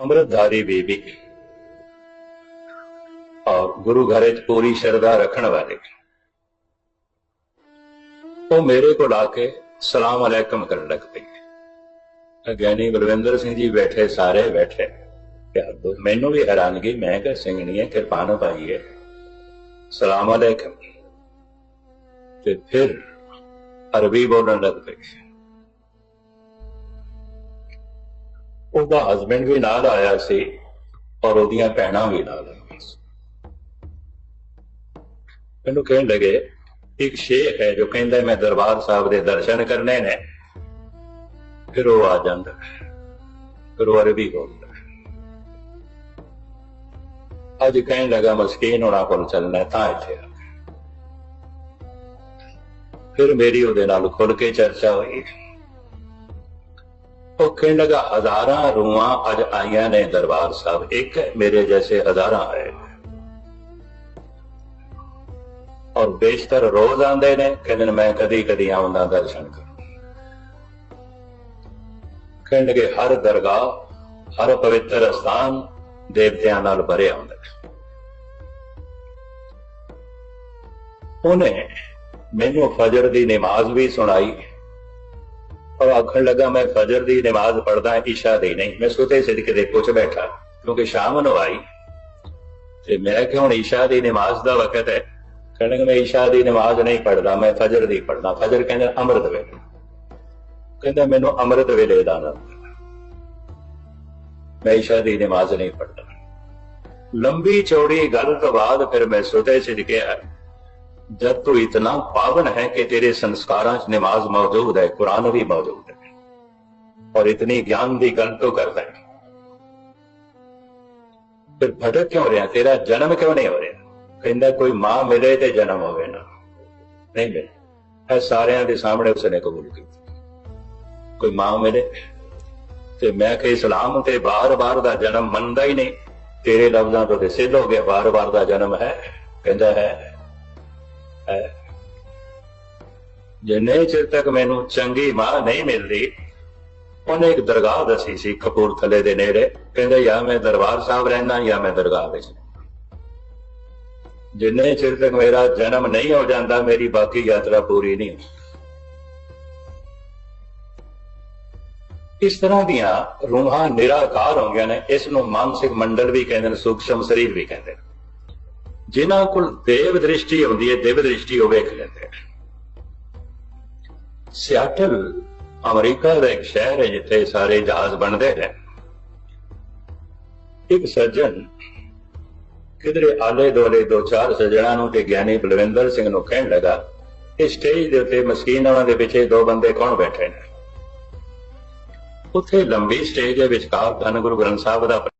ਅੰਮ੍ਰਿਤਧਾਰੀ ਬੀਬੀ ਔਰ ਗੁਰੂ ਘਰ ਚ ਪੂਰੀ ਸ਼ਰਧਾ ਰੱਖਣ ਵਾਲੇ। ਉਹ ਮੇਰੇ ਕੋਲ ਆ ਕੇ ਸਲਾਮ ਅਲੈਕਮ ਕਰਨ ਲੱਗ ਪਈ। ਗਿਆਨੀ ਬਲਵਿੰਦਰ ਸਿੰਘ ਜੀ ਬੈਠੇ, ਸਾਰੇ ਬੈਠੇ। ਪਿਆਰ ਦੋ, ਮੈਨੂੰ ਵੀ ਹੈਰਾਨਗੀ, ਮੈਂ ਕਿਹਾ ਸਿੰਘਣੀ ਹੈ ਕਿਰਪਾਨ ਪਾਈ ਹੈ ਸਲਾਮ ਅਲੈਕਮ। ਤੇ ਫਿਰ ਅਰਬੀ ਬੋਲਣ ਲੱਗ ਪਈ। ਉਹਦਾ ਹਸਬੰਡ ਵੀ ਨਾਲ ਆਇਆ ਸੀ ਔਰ ਉਹਦੀਆਂ ਭੈਣਾਂ ਵੀ ਨਾਲ ਆਈਆਂ ਸੀ। ਮੈਨੂੰ ਕਹਿਣ ਲੱਗੇ, ਇੱਕ ਸ਼ੇਖ ਹੈ ਜੋ ਕਹਿੰਦਾ ਮੈਂ ਦਰਬਾਰ ਸਾਹਿਬ ਦੇ ਦਰਸ਼ਨ ਕਰਨੇ ਨੇ। ਫਿਰ ਉਹ ਆ ਜਾਂਦਾ ਫਿਰ ਉਹ ਅਰਬੀ ਬੋਲਦਾ ਅੱਜ ਕਹਿਣ ਲੱਗਾ, ਮਸਕੀਨ ਹੋਣਾ ਕੋਲ ਚੱਲਣਾ, ਤਾਂ ਇੱਥੇ ਆ ਫਿਰ ਮੇਰੀ ਉਹਦੇ ਨਾਲ ਖੁੱਲ ਕੇ ਚਰਚਾ ਹੋਈ। ਉਹ ਕਹਿਣ ਲੱਗਾ ਹਜ਼ਾਰਾਂ ਰੂਹਾਂ ਅੱਜ ਆਈਆਂ ਨੇ ਦਰਬਾਰ ਸਾਹਿਬ। ਇੱਕ ਮੇਰੇ ਜੈਸੇ ਹਜ਼ਾਰਾਂ ਆਏ ਔਰ ਬੇਸ਼ਤਰ ਰੋਜ਼ ਆਉਂਦੇ ਨੇ, ਕਹਿੰਦੇ ਨੇ, ਮੈਂ ਕਦੀ ਕਦੀ ਆਉਂਦਾ ਦਰਸ਼ਨ ਕਰ। ਕਹਿਣ ਲੱਗੇ, ਹਰ ਦਰਗਾਹ, ਹਰ ਪਵਿੱਤਰ ਸਥਾਨ ਦੇਵਤਿਆਂ ਨਾਲ ਭਰੇ ਹੁੰਦਾ ਉਹਨੇ ਮੈਨੂੰ ਫਜਰ ਦੀ ਨਮਾਜ਼ ਵੀ ਸੁਣਾਈ। ਔਰ ਆਖਣ ਲੱਗਾ, ਮੈਂ ਫਜਰ ਦੀ ਨਮਾਜ਼ ਪੜਦਾ ਇਸ਼ਾ ਦੀ ਨਹੀਂ। ਮੈਂ ਸੁਤੇ ਸਿੱਧ ਦੇ ਪੁੱਛ ਬੈਠਾ, ਕਿਉਂਕਿ ਸ਼ਾਮ ਨੂੰ ਆਈ। ਤੇ ਮੈਂ ਕਿ ਹੁਣ ਇਸ਼ਾ ਦੀ ਨਮਾਜ਼ ਦਾ ਵਕਤ ਹੈ। ਕਹਿੰਦਾ, ਮੈਂ ਇਸ਼ਾ ਦੀ ਨਮਾਜ਼ ਨਹੀਂ ਪੜਦਾ ਮੈਂ ਫਜਰ ਦੀ ਪੜਦਾ ਫਜਰ ਕਹਿੰਦਾ, ਅੰਮ੍ਰਿਤ ਵੇਲੇ। ਕਹਿੰਦਾ, ਮੈਨੂੰ ਅੰਮ੍ਰਿਤ ਵੇਲੇ ਦਾ ਨਾ ਮੈਂ ਇਸ਼ਾ ਦੀ ਨਮਾਜ਼ ਨਹੀਂ ਪੜਦਾ ਲੰਬੀ ਚੌੜੀ ਗੱਲ ਤੋਂ ਬਾਅਦ ਫਿਰ ਮੈਂ ਸੁਤੇ ਸਿੱਧ ਆਇਆ। जब तू इतना पावन है कि तेरे संस्कारों च नमाज मौजूद है कुरान भी मौजूद है और इतनी ज्ञान की गल तो करता है फिर भटक क्यों रहा तेरा जन्म क्यों नहीं हो रहा कहता कोई मां मिले तो जन्म होवे ना नहीं मिले है सारे के सामने उसने कबूल की कोई मां मिले ਤੇ ਮੈਂ ਕਿ ਇਸਲਾਮ ਤੇ ਬਾਰ-ਬਾਰ ਦਾ ਜਨਮ ਮੰਨਦਾ ਹੀ ਨਹੀਂ ਤੇਰੇ ਲਫ਼ਜ਼ਾਂ ਤੋਂ ਤੇ ਸਿੱਧ ਹੋ ਗਿਆ ਬਾਰ-ਬਾਰ ਦਾ ਜਨਮ ਹੈ ਕਹਿੰਦਾ ਹੈ ਹੈ। ਜਿੰਨੇ ਚਿਰ ਤੱਕ ਮੈਨੂੰ ਚੰਗੀ ਮਾਂ ਨਹੀਂ ਮਿਲਦੀ, ਉਹਨੇ ਇੱਕ ਦਰਗਾਹ ਦਸੀ ਸੀ ਕਪੂਰਥਲੇ ਦੇ ਨੇੜੇ। ਕਹਿੰਦਾ, ਜਾਂ ਮੈਂ ਦਰਬਾਰ ਸਾਹਿਬ ਰਹਿਣਾ ਜਾਂ ਮੈਂ ਦਰਗਾਹ ਵਿੱਚ ਜਿੰਨੇ ਚਿਰ ਤੱਕ ਮੇਰਾ ਜਨਮ ਨਹੀਂ ਹੋ ਜਾਂਦਾ, ਮੇਰੀ ਬਾਕੀ ਯਾਤਰਾ ਪੂਰੀ ਨਹੀਂ ਇਸ ਤਰ੍ਹਾਂ ਦੀਆਂ ਰੂਹਾਂ ਨਿਰਾਕਾਰ ਹੋ ਗਈਆਂ ਨੇ। ਇਸ ਨੂੰ ਮਾਨਸਿਕ ਮੰਡਲ ਵੀ ਕਹਿੰਦੇ ਨੇ, ਸੂਖਸ਼ਮ ਸਰੀਰ ਵੀ ਕਹਿੰਦੇ ਨੇ। ਜਿਨ੍ਹਾਂ ਕੋਲ ਦੇਵ ਦ੍ਰਿਸ਼ਟੀ ਹੁੰਦੀ ਹੈ, ਦੇਵ ਦ੍ਰਿਸ਼ਟੀ ਉਹ ਵੇਖ ਲੈਂਦੇ ਨੇ ਸਿਆਟਲ ਅਮਰੀਕਾ ਦਾ ਇੱਕ ਸ਼ਹਿਰ ਹੈ, ਜਿੱਥੇ ਸਾਰੇ ਜਹਾਜ਼ ਬਣਦੇ ਨੇ। ਇੱਕ ਸੱਜਣ ਕਿਧਰੇ ਆਲੇ ਦੋਲੇ ਦੋ ਚਾਰ ਸੱਜਣਾ ਨੂੰ ਤੇ ਗਿਆਨੀ ਬਲਵਿੰਦਰ ਸਿੰਘ ਨੂੰ ਕਹਿਣ ਲੱਗਾ ਇਹ ਸਟੇਜ ਦੇ ਉੱਤੇ ਮਸਕੀਨ ਉਹਨਾਂ ਦੇ ਪਿੱਛੇ ਦੋ ਬੰਦੇ ਕੌਣ ਬੈਠੇ ਨੇ? ਉੱਥੇ ਲੰਬੀ ਸਟੇਜ ਦੇ ਵਿਚਕਾਰ ਧੰਨ ਗੁਰੂ ਗ੍ਰੰਥ ਸਾਹਿਬ ਦਾ